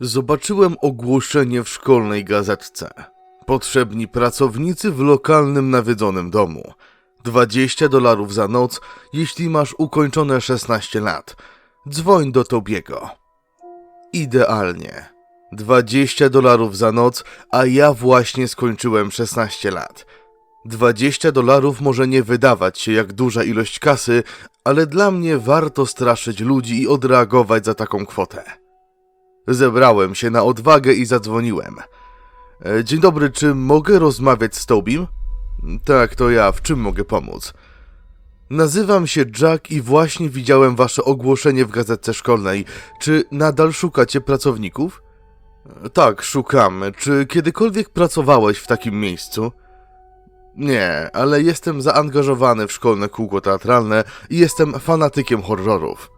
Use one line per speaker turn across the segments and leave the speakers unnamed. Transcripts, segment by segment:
Zobaczyłem ogłoszenie w szkolnej gazetce. Potrzebni pracownicy w lokalnym nawiedzonym domu. 20 dolarów za noc, jeśli masz ukończone 16 lat. Dzwoń do Tobiego. Idealnie. 20 dolarów za noc, a ja właśnie skończyłem 16 lat. 20 dolarów może nie wydawać się jak duża ilość kasy, ale dla mnie warto straszyć ludzi i odreagować za taką kwotę. Zebrałem się na odwagę i zadzwoniłem. E, Dzień dobry, czy mogę rozmawiać z Tobim? Tak, to ja. W czym mogę pomóc? Nazywam się Jack i właśnie widziałem wasze ogłoszenie w gazetce szkolnej. Czy nadal szukacie pracowników? E, Tak, szukamy. Czy kiedykolwiek pracowałeś w takim miejscu? Nie, ale jestem zaangażowany w szkolne kółko teatralne i jestem fanatykiem horrorów.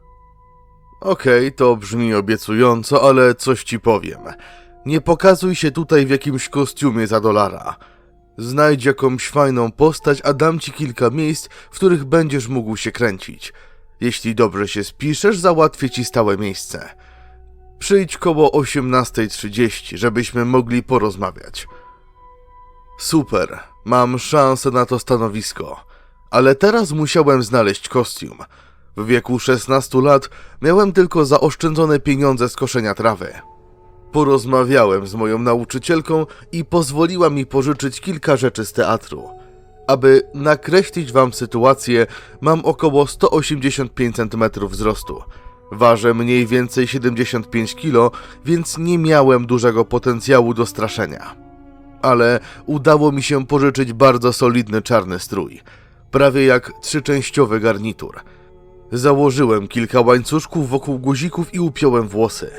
Okej, to brzmi obiecująco, ale coś ci powiem. Nie pokazuj się tutaj w jakimś kostiumie za dolara. Znajdź jakąś fajną postać, a dam ci kilka miejsc, w których będziesz mógł się kręcić. Jeśli dobrze się spiszesz, załatwię ci stałe miejsce. Przyjdź koło 18.30, żebyśmy mogli porozmawiać. Super, mam szansę na to stanowisko. Ale teraz musiałem znaleźć kostium. W wieku 16 lat miałem tylko zaoszczędzone pieniądze z koszenia trawy. Porozmawiałem z moją nauczycielką i pozwoliła mi pożyczyć kilka rzeczy z teatru. Aby nakreślić wam sytuację, mam około 185 cm wzrostu. Ważę mniej więcej 75 kg, więc nie miałem dużego potencjału do straszenia. Ale udało mi się pożyczyć bardzo solidny czarny strój, prawie jak trzyczęściowy garnitur. Założyłem kilka łańcuszków wokół guzików i upiąłem włosy.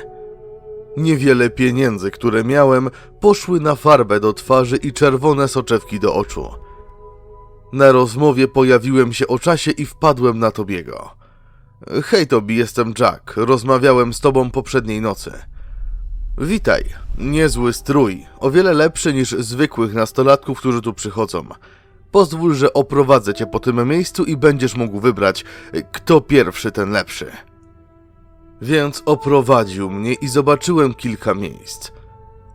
Niewiele pieniędzy, które miałem, poszły na farbę do twarzy i czerwone soczewki do oczu. Na rozmowie pojawiłem się o czasie i wpadłem na Tobiego. Hej Tobi, jestem Jack. Rozmawiałem z tobą poprzedniej nocy. Witaj. Niezły strój. O wiele lepszy niż zwykłych nastolatków, którzy tu przychodzą. Pozwól, że oprowadzę cię po tym miejscu i będziesz mógł wybrać, kto pierwszy, ten lepszy. Więc oprowadził mnie i zobaczyłem kilka miejsc.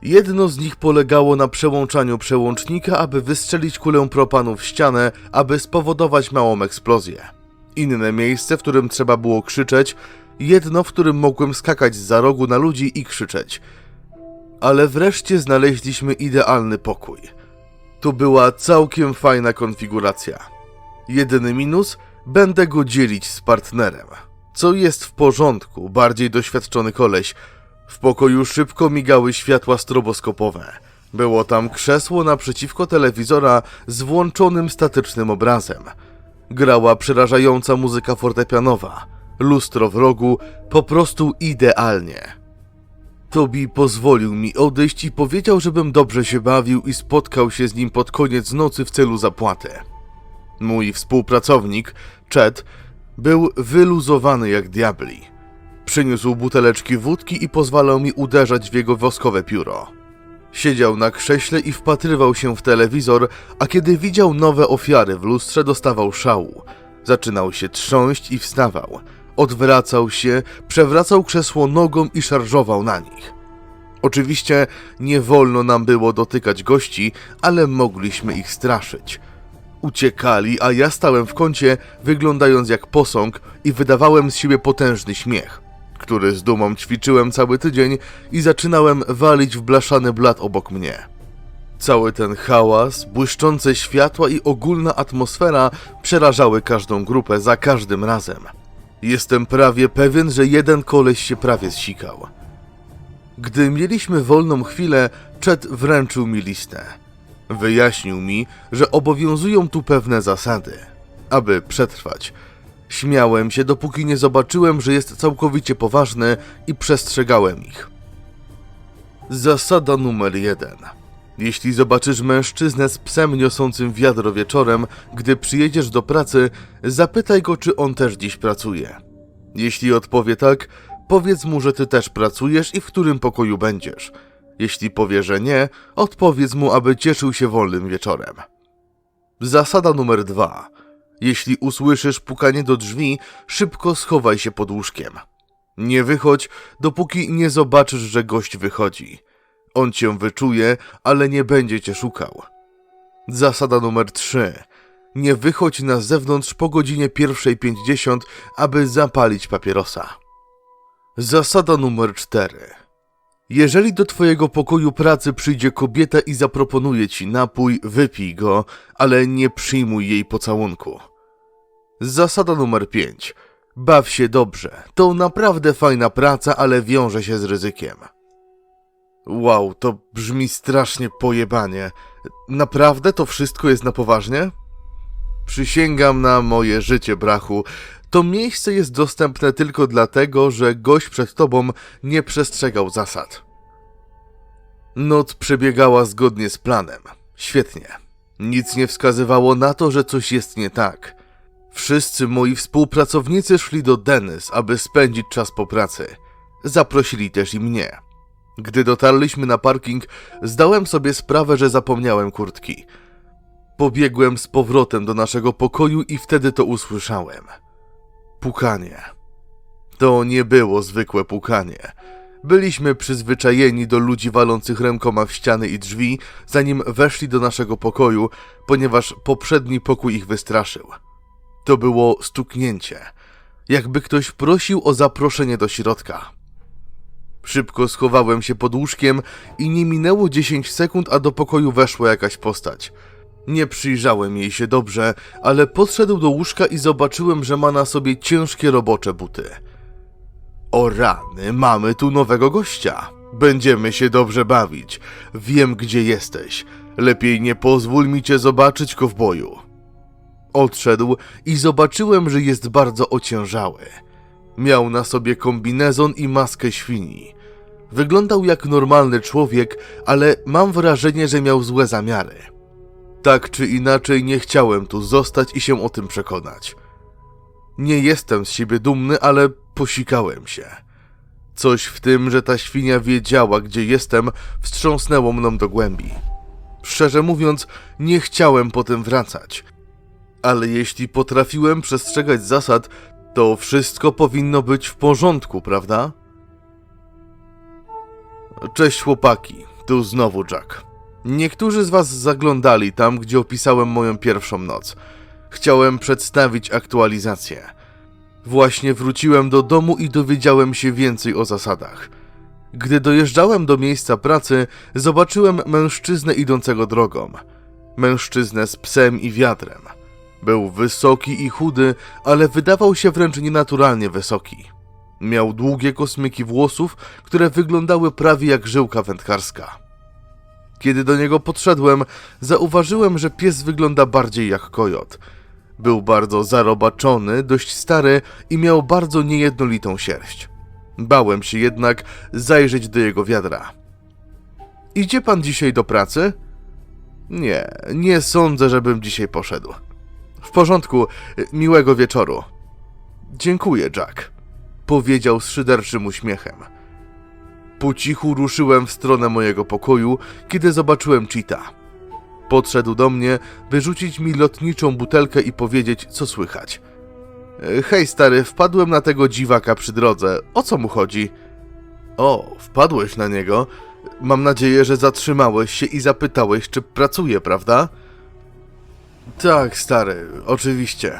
Jedno z nich polegało na przełączaniu przełącznika, aby wystrzelić kulę propanu w ścianę, aby spowodować małą eksplozję. Inne miejsce, w którym trzeba było krzyczeć, jedno, w którym mogłem skakać za rogu na ludzi i krzyczeć. Ale wreszcie znaleźliśmy idealny pokój. Tu była całkiem fajna konfiguracja. Jedyny minus, będę go dzielić z partnerem. Co jest w porządku, bardziej doświadczony koleś. W pokoju szybko migały światła stroboskopowe. Było tam krzesło naprzeciwko telewizora z włączonym statycznym obrazem. Grała przerażająca muzyka fortepianowa. Lustro w rogu, po prostu idealnie. Tobi pozwolił mi odejść i powiedział, żebym dobrze się bawił i spotkał się z nim pod koniec nocy w celu zapłaty. Mój współpracownik, Chet, był wyluzowany jak diabli. Przyniósł buteleczki wódki i pozwalał mi uderzać w jego woskowe pióro. Siedział na krześle i wpatrywał się w telewizor, a kiedy widział nowe ofiary w lustrze, dostawał szału. Zaczynał się trząść i wstawał. Odwracał się, przewracał krzesło nogą i szarżował na nich. Oczywiście nie wolno nam było dotykać gości, ale mogliśmy ich straszyć. Uciekali, a ja stałem w kącie, wyglądając jak posąg i wydawałem z siebie potężny śmiech, który z dumą ćwiczyłem cały tydzień i zaczynałem walić w blaszany blat obok mnie. Cały ten hałas, błyszczące światła i ogólna atmosfera przerażały każdą grupę za każdym razem. Jestem prawie pewien, że jeden koleś się prawie zsikał. Gdy mieliśmy wolną chwilę, Chet wręczył mi listę. Wyjaśnił mi, że obowiązują tu pewne zasady. Aby przetrwać, śmiałem się, dopóki nie zobaczyłem, że jest całkowicie poważny i przestrzegałem ich. Zasada numer jeden. Jeśli zobaczysz mężczyznę z psem niosącym wiadro wieczorem, gdy przyjedziesz do pracy, zapytaj go, czy on też dziś pracuje. Jeśli odpowie tak, powiedz mu, że ty też pracujesz i w którym pokoju będziesz. Jeśli powie, że nie, odpowiedz mu, aby cieszył się wolnym wieczorem. Zasada numer dwa. Jeśli usłyszysz pukanie do drzwi, szybko schowaj się pod łóżkiem. Nie wychodź, dopóki nie zobaczysz, że gość wychodzi. On cię wyczuje, ale nie będzie cię szukał. Zasada numer 3. Nie wychodź na zewnątrz po godzinie 1.50, aby zapalić papierosa. Zasada numer 4. Jeżeli do twojego pokoju pracy przyjdzie kobieta i zaproponuje ci napój, wypij go, ale nie przyjmuj jej pocałunku. Zasada numer 5. Baw się dobrze. To naprawdę fajna praca, ale wiąże się z ryzykiem. Wow, to brzmi strasznie pojebanie. Naprawdę to wszystko jest na poważnie? Przysięgam na moje życie, brachu. To miejsce jest dostępne tylko dlatego, że gość przed tobą nie przestrzegał zasad. Noc przebiegała zgodnie z planem. Świetnie. Nic nie wskazywało na to, że coś jest nie tak. Wszyscy moi współpracownicy szli do Denys, aby spędzić czas po pracy. Zaprosili też i mnie. Gdy dotarliśmy na parking, zdałem sobie sprawę, że zapomniałem kurtki. Pobiegłem z powrotem do naszego pokoju i wtedy to usłyszałem. Pukanie. To nie było zwykłe pukanie. Byliśmy przyzwyczajeni do ludzi walących rękoma w ściany i drzwi, zanim weszli do naszego pokoju, ponieważ poprzedni pokój ich wystraszył. To było stuknięcie, jakby ktoś prosił o zaproszenie do środka. Szybko schowałem się pod łóżkiem i nie minęło 10 sekund, a do pokoju weszła jakaś postać. Nie przyjrzałem jej się dobrze, ale podszedł do łóżka i zobaczyłem, że ma na sobie ciężkie robocze buty. O rany, mamy tu nowego gościa. Będziemy się dobrze bawić. Wiem, gdzie jesteś. Lepiej nie pozwól mi cię zobaczyć, kowboju. Odszedł i zobaczyłem, że jest bardzo ociężały. Miał na sobie kombinezon i maskę świni. Wyglądał jak normalny człowiek, ale mam wrażenie, że miał złe zamiary. Tak czy inaczej nie chciałem tu zostać i się o tym przekonać. Nie jestem z siebie dumny, ale posikałem się. Coś w tym, że ta świnia wiedziała, gdzie jestem, wstrząsnęło mną do głębi. Szczerze mówiąc, nie chciałem potem wracać. Ale jeśli potrafiłem przestrzegać zasad, to wszystko powinno być w porządku, prawda? Cześć chłopaki, tu znowu Jack. Niektórzy z was zaglądali tam, gdzie opisałem moją pierwszą noc. Chciałem przedstawić aktualizację. Właśnie wróciłem do domu i dowiedziałem się więcej o zasadach. Gdy dojeżdżałem do miejsca pracy, zobaczyłem mężczyznę idącego drogą. Mężczyznę z psem i wiatrem. Był wysoki i chudy, ale wydawał się wręcz nienaturalnie wysoki. Miał długie kosmyki włosów, które wyglądały prawie jak żyłka wędkarska. Kiedy do niego podszedłem, zauważyłem, że pies wygląda bardziej jak kojot. Był bardzo zarobaczony, dość stary i miał bardzo niejednolitą sierść. Bałem się jednak zajrzeć do jego wiadra. Idzie pan dzisiaj do pracy? Nie, nie sądzę, żebym dzisiaj poszedł. W porządku, miłego wieczoru. Dziękuję, Jack, powiedział z szyderczym uśmiechem. Po cichu ruszyłem w stronę mojego pokoju, kiedy zobaczyłem Cheeta. Podszedł do mnie, wyrzucić mi lotniczą butelkę i powiedzieć, co słychać. "E, Hej, stary, wpadłem na tego dziwaka przy drodze. O co mu chodzi? O, wpadłeś na niego? Mam nadzieję, że zatrzymałeś się i zapytałeś, czy pracuje, prawda? Tak, stary, oczywiście.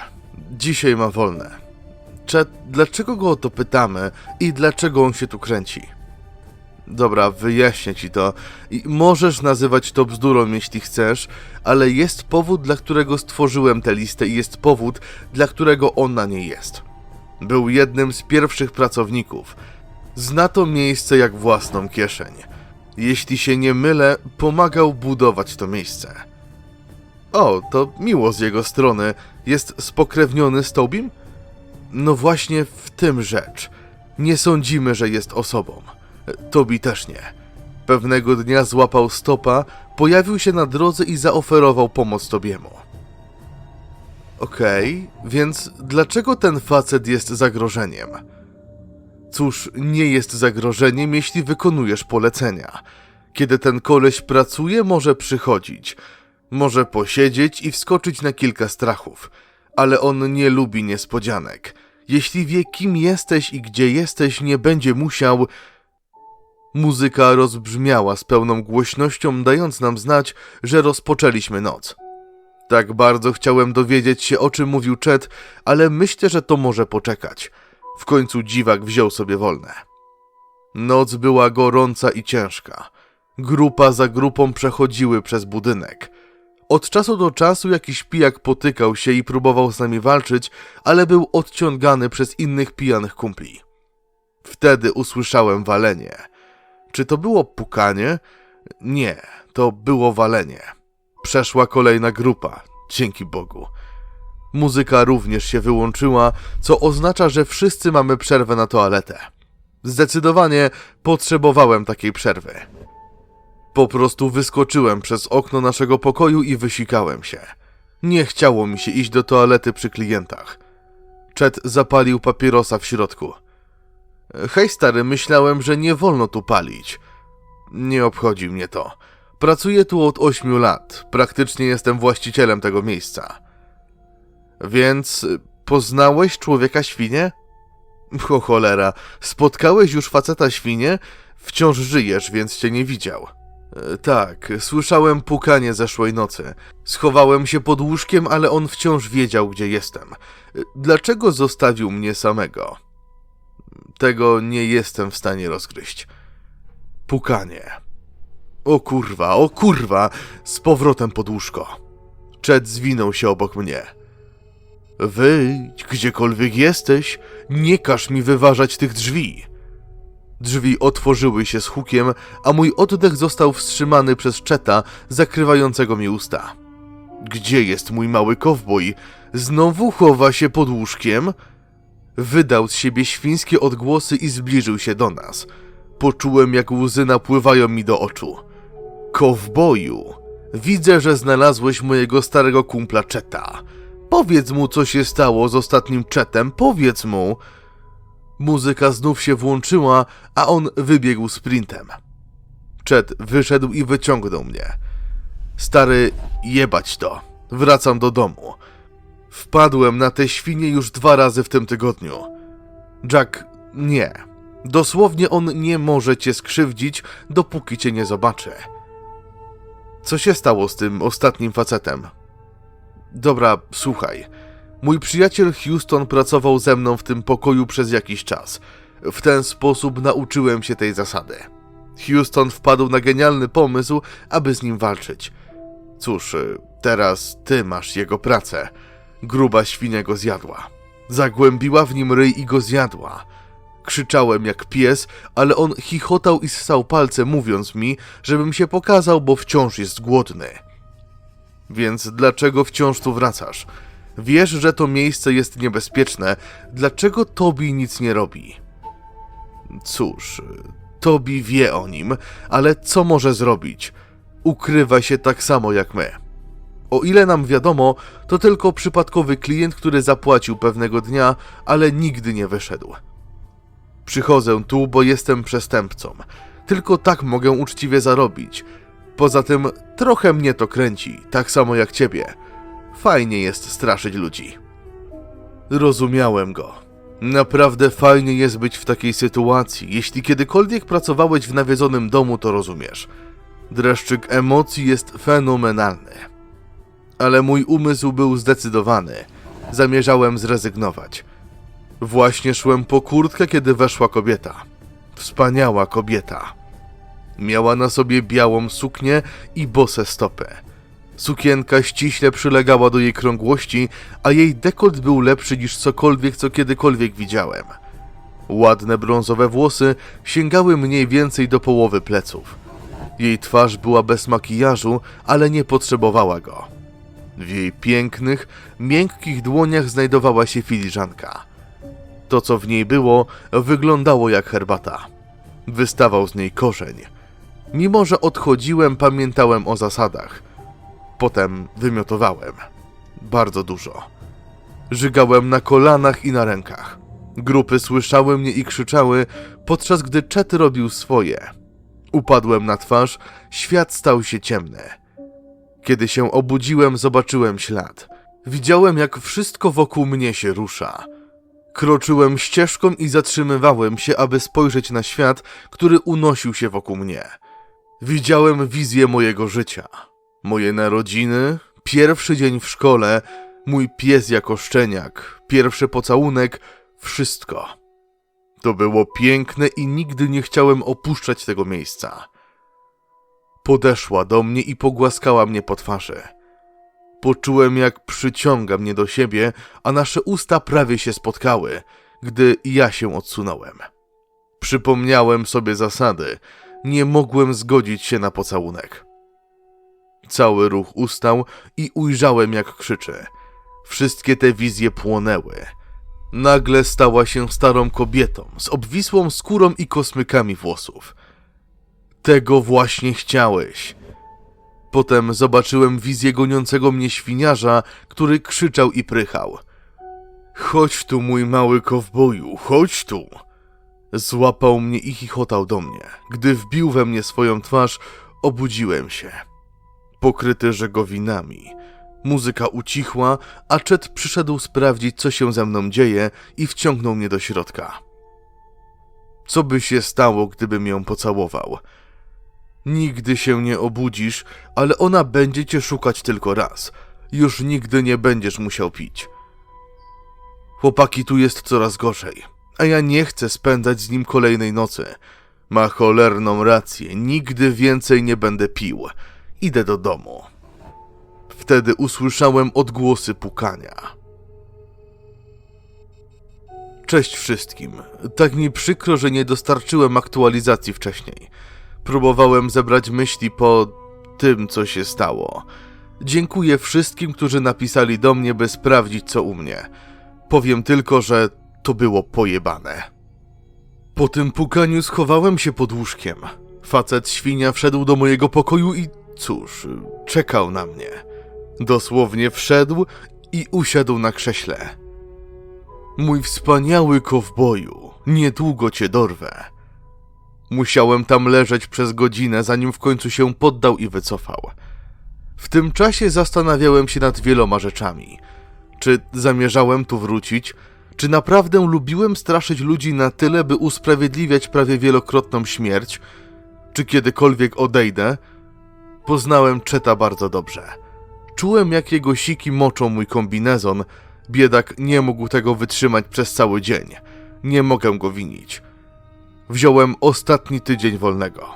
Dzisiaj ma wolne. Cze, dlaczego go o to pytamy i dlaczego on się tu kręci? Dobra, wyjaśnię ci to. I możesz nazywać to bzdurą, jeśli chcesz, ale jest powód, dla którego stworzyłem tę listę i jest powód, dla którego on na niej jest. Był jednym z pierwszych pracowników. Zna to miejsce jak własną kieszeń. Jeśli się nie mylę, pomagał budować to miejsce. O, to miło z jego strony. Jest spokrewniony z Tobim? No właśnie w tym rzecz. Nie sądzimy, że jest osobą. Tobi też nie. Pewnego dnia złapał stopa, pojawił się na drodze i zaoferował pomoc Tobiemu. Okej, więc dlaczego ten facet jest zagrożeniem? Cóż, nie jest zagrożeniem, jeśli wykonujesz polecenia. Kiedy ten koleś pracuje, może przychodzić. Może posiedzieć i wskoczyć na kilka strachów. Ale on nie lubi niespodzianek. Jeśli wie, kim jesteś i gdzie jesteś, nie będzie musiał. Muzyka rozbrzmiała z pełną głośnością, dając nam znać, że rozpoczęliśmy noc. Tak bardzo chciałem dowiedzieć się, o czym mówił Chet, ale myślę, że to może poczekać. W końcu dziwak wziął sobie wolne. Noc była gorąca i ciężka. Grupa za grupą przechodziły przez budynek. Od czasu do czasu jakiś pijak potykał się i próbował z nami walczyć, ale był odciągany przez innych pijanych kumpli. Wtedy usłyszałem walenie. Czy to było pukanie? Nie, to było walenie. Przeszła kolejna grupa, dzięki Bogu. Muzyka również się wyłączyła, co oznacza, że wszyscy mamy przerwę na toaletę. Zdecydowanie potrzebowałem takiej przerwy. Po prostu wyskoczyłem przez okno naszego pokoju i wysikałem się. Nie chciało mi się iść do toalety przy klientach. Chet zapalił papierosa w środku. Hej stary, myślałem, że nie wolno tu palić. Nie obchodzi mnie to. Pracuję tu od ośmiu lat. Praktycznie jestem właścicielem tego miejsca. Więc poznałeś człowieka świnie? Cholera, spotkałeś już faceta świnie? Wciąż żyjesz, więc cię nie widział. E, Tak, słyszałem pukanie zeszłej nocy. Schowałem się pod łóżkiem, ale on wciąż wiedział, gdzie jestem. E, Dlaczego zostawił mnie samego? Tego nie jestem w stanie rozgryźć. Pukanie. O kurwa, o kurwa! Z powrotem pod łóżko. Chet zwinął się obok mnie. Wyjdź, gdziekolwiek jesteś, nie każ mi wyważać tych drzwi. Drzwi otworzyły się z hukiem, a mój oddech został wstrzymany przez czeta zakrywającego mi usta. Gdzie jest mój mały kowboj? Znowu chowa się pod łóżkiem? Wydał z siebie świńskie odgłosy i zbliżył się do nas. Poczułem, jak łzy napływają mi do oczu. Kowboju, widzę, że znalazłeś mojego starego kumpla Czeta. Powiedz mu, co się stało z ostatnim Czetem, powiedz mu. Muzyka znów się włączyła, a on wybiegł sprintem. Chet wyszedł i wyciągnął mnie. Stary, jebać to. Wracam do domu. Wpadłem na te świnie już dwa razy w tym tygodniu. Jack, nie. Dosłownie on nie może cię skrzywdzić, dopóki cię nie zobaczy. Co się stało z tym ostatnim facetem? Dobra, słuchaj. Mój przyjaciel Houston pracował ze mną w tym pokoju przez jakiś czas. W ten sposób nauczyłem się tej zasady. Houston wpadł na genialny pomysł, aby z nim walczyć. Cóż, y, teraz ty masz jego pracę. Gruba świnia go zjadła. Zagłębiła w nim ryj i go zjadła. Krzyczałem jak pies, ale on chichotał i ssał palce, mówiąc mi, żebym się pokazał, bo wciąż jest głodny. Więc dlaczego wciąż tu wracasz? Wiesz, że to miejsce jest niebezpieczne. Dlaczego Tobi nic nie robi? Cóż, Tobi wie o nim, ale co może zrobić? Ukrywa się tak samo jak my. O ile nam wiadomo, to tylko przypadkowy klient, który zapłacił pewnego dnia, ale nigdy nie wyszedł. Przychodzę tu, bo jestem przestępcą. Tylko tak mogę uczciwie zarobić. Poza tym trochę mnie to kręci, tak samo jak ciebie. Fajnie jest straszyć ludzi. Rozumiałem go. Naprawdę fajnie jest być w takiej sytuacji. Jeśli kiedykolwiek pracowałeś w nawiedzonym domu, to rozumiesz. Dreszczyk emocji jest fenomenalny. Ale mój umysł był zdecydowany. Zamierzałem zrezygnować. Właśnie szłem po kurtkę, kiedy weszła kobieta. Wspaniała kobieta. Miała na sobie białą suknię i bose stopy. Sukienka ściśle przylegała do jej krągłości, a jej dekolt był lepszy niż cokolwiek, co kiedykolwiek widziałem. Ładne brązowe włosy sięgały mniej więcej do połowy pleców. Jej twarz była bez makijażu, ale nie potrzebowała go. W jej pięknych, miękkich dłoniach znajdowała się filiżanka. To, co w niej było, wyglądało jak herbata. Wystawał z niej korzeń. Mimo, że odchodziłem, pamiętałem o zasadach. Potem wymiotowałem. Bardzo dużo. Żygałem na kolanach i na rękach. Grupy słyszały mnie i krzyczały, podczas gdy Chet robił swoje. Upadłem na twarz, świat stał się ciemny. Kiedy się obudziłem, zobaczyłem ślad. Widziałem, jak wszystko wokół mnie się rusza. Kroczyłem ścieżką i zatrzymywałem się, aby spojrzeć na świat, który unosił się wokół mnie. Widziałem wizję mojego życia. Moje narodziny, pierwszy dzień w szkole, mój pies jako szczeniak, pierwszy pocałunek, wszystko. To było piękne i nigdy nie chciałem opuszczać tego miejsca. Podeszła do mnie i pogłaskała mnie po twarzy. Poczułem, jak przyciąga mnie do siebie, a nasze usta prawie się spotkały, gdy ja się odsunąłem. Przypomniałem sobie zasady. Nie mogłem zgodzić się na pocałunek. Cały ruch ustał i ujrzałem, jak krzyczy. Wszystkie te wizje płonęły. Nagle stała się starą kobietą, z obwisłą skórą i kosmykami włosów. Tego właśnie chciałeś. Potem zobaczyłem wizję goniącego mnie świniarza, który krzyczał i prychał. Chodź tu, mój mały kowboju, chodź tu! Złapał mnie i chichotał do mnie. Gdy wbił we mnie swoją twarz, obudziłem się. Pokryty żegowinami. Muzyka ucichła, a Chet przyszedł sprawdzić, co się ze mną dzieje i wciągnął mnie do środka. Co by się stało, gdybym ją pocałował? Nigdy się nie obudzisz, ale ona będzie cię szukać tylko raz. Już nigdy nie będziesz musiał pić. Chłopaki, tu jest coraz gorzej, a ja nie chcę spędzać z nim kolejnej nocy. Ma cholerną rację, nigdy więcej nie będę pił. Idę do domu. Wtedy usłyszałem odgłosy pukania. Cześć wszystkim. Tak mi przykro, że nie dostarczyłem aktualizacji wcześniej. Próbowałem zebrać myśli po tym, co się stało. Dziękuję wszystkim, którzy napisali do mnie, by sprawdzić, co u mnie. Powiem tylko, że to było pojebane. Po tym pukaniu schowałem się pod łóżkiem. Facet świnia wszedł do mojego pokoju i cóż, czekał na mnie. Dosłownie wszedł i usiadł na krześle. Mój wspaniały kowboju, niedługo cię dorwę. Musiałem tam leżeć przez godzinę, zanim w końcu się poddał i wycofał. W tym czasie zastanawiałem się nad wieloma rzeczami. Czy zamierzałem tu wrócić? Czy naprawdę lubiłem straszyć ludzi na tyle, by usprawiedliwiać prawie wielokrotną śmierć? Czy kiedykolwiek odejdę? Poznałem Czeta bardzo dobrze. Czułem, jak jego siki moczą mój kombinezon. Biedak nie mógł tego wytrzymać przez cały dzień. Nie mogę go winić. Wziąłem ostatni tydzień wolnego.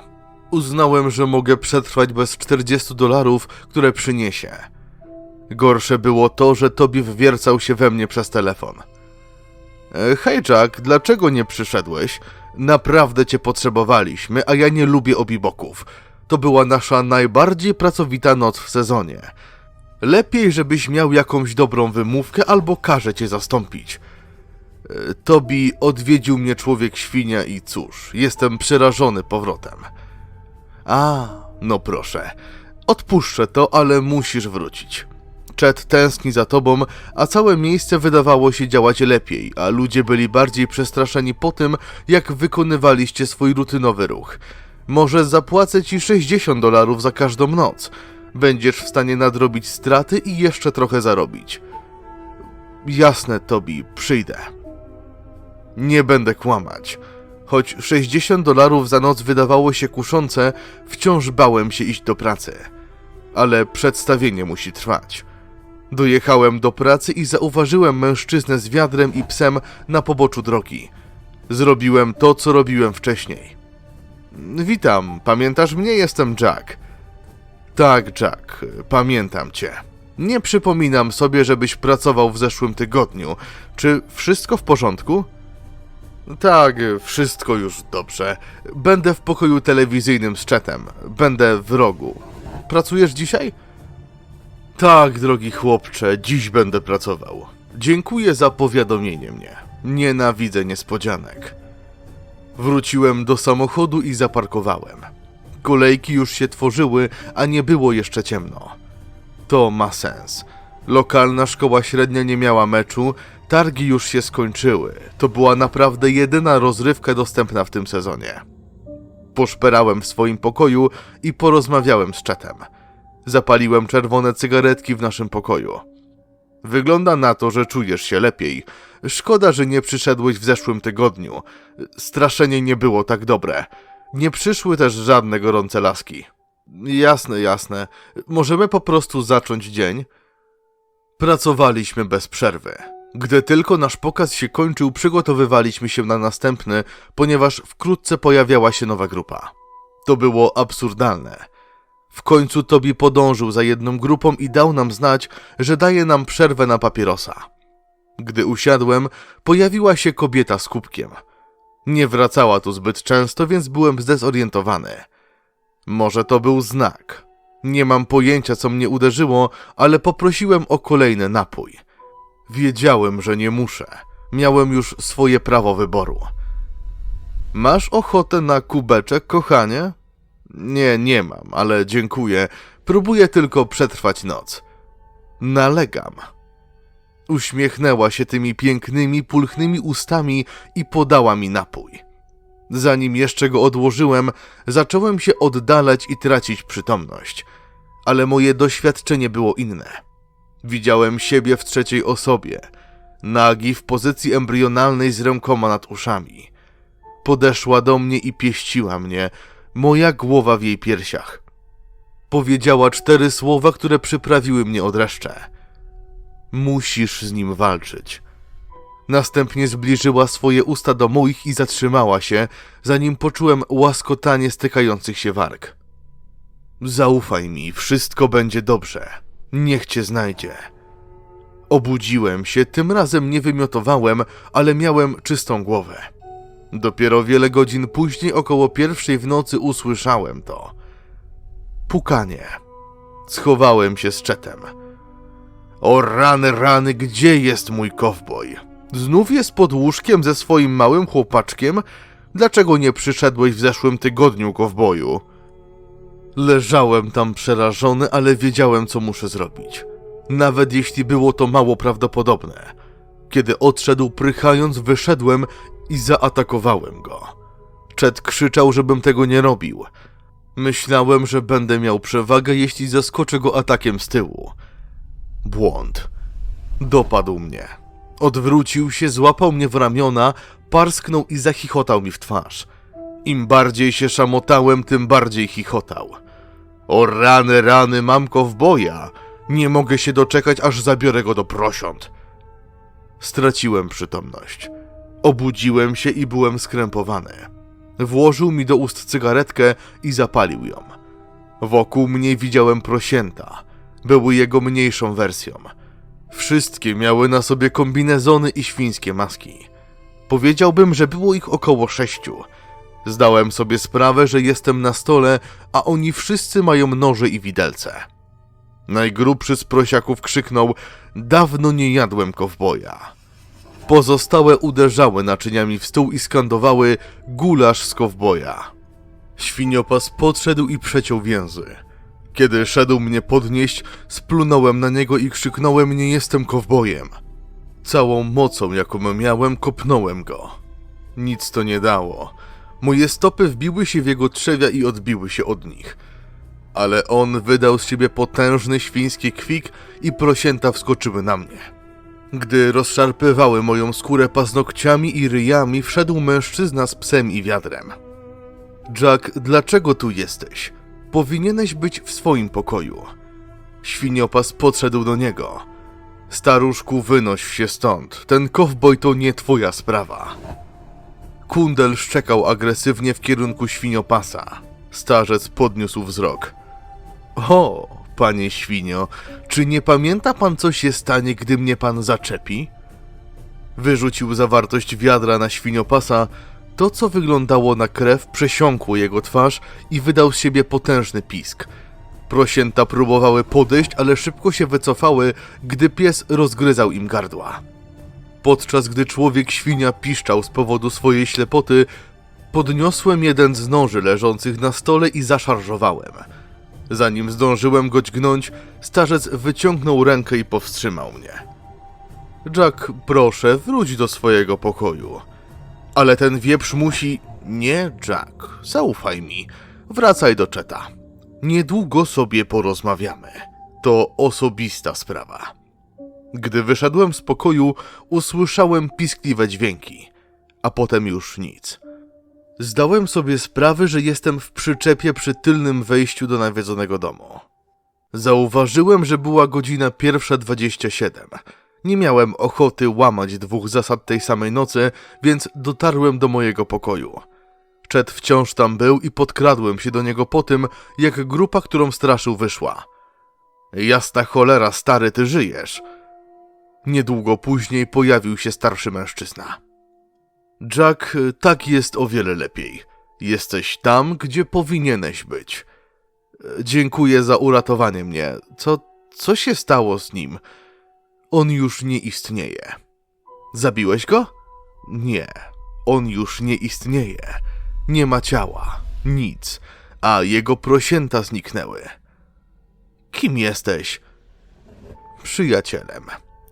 Uznałem, że mogę przetrwać bez 40 dolarów, które przyniesie. Gorsze było to, że Tobi wwiercał się we mnie przez telefon. E, Hej Jack, dlaczego nie przyszedłeś? Naprawdę cię potrzebowaliśmy, a ja nie lubię obiboków. To była nasza najbardziej pracowita noc w sezonie. Lepiej, żebyś miał jakąś dobrą wymówkę albo każę cię zastąpić. E, Tobi odwiedził mnie człowiek świnia i cóż, jestem przerażony powrotem. A, no proszę. Odpuszczę to, ale musisz wrócić. Chet tęskni za tobą, a całe miejsce wydawało się działać lepiej, a ludzie byli bardziej przestraszeni po tym, jak wykonywaliście swój rutynowy ruch. Może zapłacę ci 60 dolarów za każdą noc. Będziesz w stanie nadrobić straty i jeszcze trochę zarobić. Jasne, Tobi, przyjdę. Nie będę kłamać. Choć 60 dolarów za noc wydawało się kuszące, wciąż bałem się iść do pracy. Ale przedstawienie musi trwać. Dojechałem do pracy i zauważyłem mężczyznę z wiadrem i psem na poboczu drogi. Zrobiłem to, co robiłem wcześniej. Witam, pamiętasz mnie? Jestem Jack. Tak, Jack, pamiętam cię. Nie przypominam sobie, żebyś pracował w zeszłym tygodniu. Czy wszystko w porządku? Tak, wszystko już dobrze. Będę w pokoju telewizyjnym z czetem. Będę w rogu. Pracujesz dzisiaj? Tak, drogi chłopcze, dziś będę pracował. Dziękuję za powiadomienie mnie. Nienawidzę niespodzianek. Wróciłem do samochodu i zaparkowałem. Kolejki już się tworzyły, a nie było jeszcze ciemno. To ma sens. Lokalna szkoła średnia nie miała meczu, targi już się skończyły. To była naprawdę jedyna rozrywka dostępna w tym sezonie. Poszperałem w swoim pokoju i porozmawiałem z czetem. Zapaliłem czerwone cygaretki w naszym pokoju. Wygląda na to, że czujesz się lepiej. Szkoda, że nie przyszedłeś w zeszłym tygodniu. Straszenie nie było tak dobre. Nie przyszły też żadne gorące laski. Jasne, jasne. Możemy po prostu zacząć dzień? Pracowaliśmy bez przerwy. Gdy tylko nasz pokaz się kończył, przygotowywaliśmy się na następny, ponieważ wkrótce pojawiała się nowa grupa. To było absurdalne. W końcu Tobi podążył za jedną grupą i dał nam znać, że daje nam przerwę na papierosa. Gdy usiadłem, pojawiła się kobieta z kubkiem. Nie wracała tu zbyt często, więc byłem zdezorientowany. Może to był znak. Nie mam pojęcia, co mnie uderzyło, ale poprosiłem o kolejny napój. Wiedziałem, że nie muszę. Miałem już swoje prawo wyboru. Masz ochotę na kubeczek, kochanie? Nie, nie mam, ale dziękuję. Próbuję tylko przetrwać noc. Nalegam. Uśmiechnęła się tymi pięknymi, pulchnymi ustami i podała mi napój. Zanim jeszcze go odłożyłem, zacząłem się oddalać i tracić przytomność. Ale moje doświadczenie było inne. Widziałem siebie w trzeciej osobie, nagi w pozycji embrionalnej z rękoma nad uszami. Podeszła do mnie i pieściła mnie, moja głowa w jej piersiach. Powiedziała cztery słowa, które przyprawiły mnie od dreszcze. Musisz z nim walczyć. Następnie zbliżyła swoje usta do moich i zatrzymała się, zanim poczułem łaskotanie stykających się warg. Zaufaj mi, wszystko będzie dobrze. Niech cię znajdzie. Obudziłem się, tym razem nie wymiotowałem, ale miałem czystą głowę. Dopiero wiele godzin później, około pierwszej w nocy, usłyszałem to. Pukanie. Schowałem się z czetem. O rany, rany, gdzie jest mój kowboj? Znów jest pod łóżkiem ze swoim małym chłopaczkiem? Dlaczego nie przyszedłeś w zeszłym tygodniu, kowboju? Leżałem tam przerażony, ale wiedziałem, co muszę zrobić. Nawet jeśli było to mało prawdopodobne. Kiedy odszedł prychając, wyszedłem i zaatakowałem go. Chet krzyczał, żebym tego nie robił. Myślałem, że będę miał przewagę, jeśli zaskoczę go atakiem z tyłu. Błąd. Dopadł mnie. Odwrócił się, złapał mnie w ramiona, parsknął i zachichotał mi w twarz. Im bardziej się szamotałem, tym bardziej chichotał. O rany, rany, mam kowboja. Nie mogę się doczekać, aż zabiorę go do prosiąt. Straciłem przytomność. Obudziłem się i byłem skrępowany. Włożył mi do ust cygaretkę i zapalił ją. Wokół mnie widziałem prosięta. Były jego mniejszą wersją. Wszystkie miały na sobie kombinezony i świńskie maski. Powiedziałbym, że było ich około sześciu. Zdałem sobie sprawę, że jestem na stole, a oni wszyscy mają noże i widelce. Najgrubszy z prosiaków krzyknął: Dawno nie jadłem kowboja. Pozostałe uderzały naczyniami w stół i skandowały: Gulasz z kowboja. Świniopas podszedł i przeciął więzy. Kiedy szedł mnie podnieść, splunąłem na niego i krzyknąłem: Nie jestem kowbojem. Całą mocą, jaką miałem, kopnąłem go. Nic to nie dało. Moje stopy wbiły się w jego trzewia i odbiły się od nich. Ale on wydał z siebie potężny świński kwik i prosięta wskoczyły na mnie. Gdy rozszarpywały moją skórę paznokciami i ryjami, wszedł mężczyzna z psem i wiadrem. Jack, dlaczego tu jesteś? Powinieneś być w swoim pokoju. Świniopas podszedł do niego. Staruszku, wynoś się stąd. Ten kowboj to nie twoja sprawa. Kundel szczekał agresywnie w kierunku świniopasa. Starzec podniósł wzrok. O, panie świnio, czy nie pamięta pan, co się stanie, gdy mnie pan zaczepi? Wyrzucił zawartość wiadra na świniopasa. To, co wyglądało na krew, przesiąkło jego twarz i wydał z siebie potężny pisk. Prosięta próbowały podejść, ale szybko się wycofały, gdy pies rozgryzał im gardła. Podczas gdy człowiek świnia piszczał z powodu swojej ślepoty, podniosłem jeden z noży leżących na stole i zaszarżowałem. Zanim zdążyłem go dźgnąć, starzec wyciągnął rękę i powstrzymał mnie. Jack, proszę, wróć do swojego pokoju. Ale ten wieprz musi... Nie, Jack, zaufaj mi. Wracaj do czeta. Niedługo sobie porozmawiamy. To osobista sprawa. Gdy wyszedłem z pokoju, usłyszałem piskliwe dźwięki, a potem już nic. Zdałem sobie sprawę, że jestem w przyczepie przy tylnym wejściu do nawiedzonego domu. Zauważyłem, że była godzina pierwsza dwadzieścia siedem. Nie miałem ochoty łamać dwóch zasad tej samej nocy, więc dotarłem do mojego pokoju. Chet wciąż tam był i podkradłem się do niego po tym, jak grupa, którą straszył, wyszła. Jasna cholera, stary, ty żyjesz. Niedługo później pojawił się starszy mężczyzna. Jack, tak jest o wiele lepiej. Jesteś tam, gdzie powinieneś być. Dziękuję za uratowanie mnie. Co, co się stało z nim? On już nie istnieje. Zabiłeś go? Nie. On już nie istnieje. Nie ma ciała. Nic. A jego prosięta zniknęły. Kim jesteś? Przyjacielem.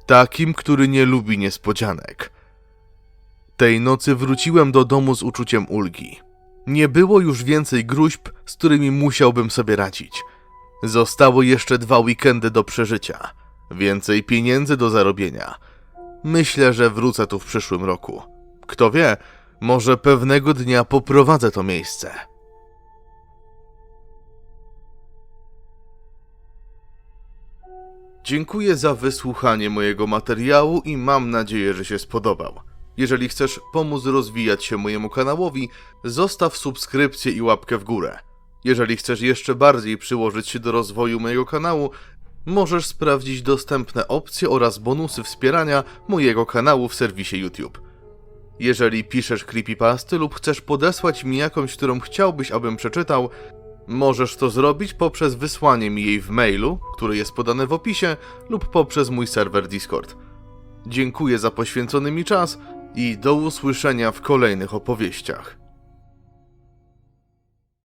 Takim, który nie lubi niespodzianek. Tej nocy wróciłem do domu z uczuciem ulgi. Nie było już więcej gruźb, z którymi musiałbym sobie radzić. Zostało jeszcze dwa weekendy do przeżycia. Więcej pieniędzy do zarobienia. Myślę, że wrócę tu w przyszłym roku. Kto wie, może pewnego dnia poprowadzę to miejsce. Dziękuję za wysłuchanie mojego materiału i mam nadzieję, że się spodobał. Jeżeli chcesz pomóc rozwijać się mojemu kanałowi, zostaw subskrypcję i łapkę w górę. Jeżeli chcesz jeszcze bardziej przyłożyć się do rozwoju mojego kanału, możesz sprawdzić dostępne opcje oraz bonusy wspierania mojego kanału w serwisie YouTube. Jeżeli piszesz creepypasty lub chcesz podesłać mi jakąś, którą chciałbyś, abym przeczytał, możesz to zrobić poprzez wysłanie mi jej w mailu, który jest podany w opisie, lub poprzez mój serwer Discord. Dziękuję za poświęcony mi czas i do usłyszenia w kolejnych opowieściach.